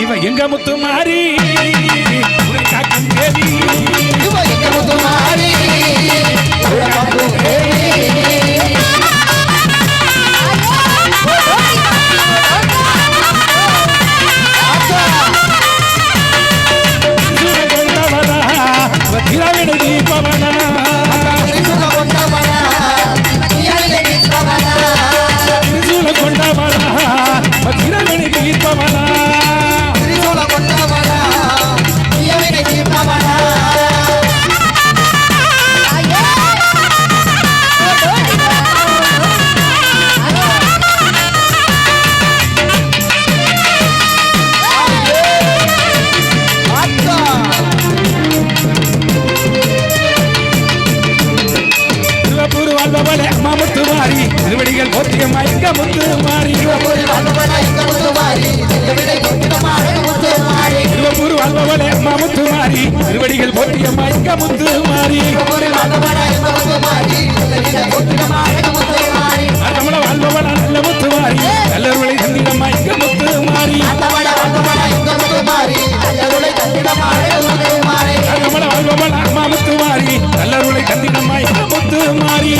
இவ எங்க முத்து மாறி? காக்கும் தேவி. எங்க தேவி தீபவனா திரிசுல கொண்டவனா போல முத்து மாறி. திருவடிகள் போற்றியம்மா எங்க முத்து மாறி. திருவப்பூர் வல்லவல முத்து மாறி. திருவடிகள் போற்றியம்மா எங்க முத்து மாறி. தமிழ வல்லவல நல்ல முத்து மாறி. நல்லவர்களை தந்திடம்மா எங்க முத்து மாறி. தமிழ வல்லவல முத்து மாறி. நல்லவர்களை தந்திடம்மா எங்க முத்து மாறி.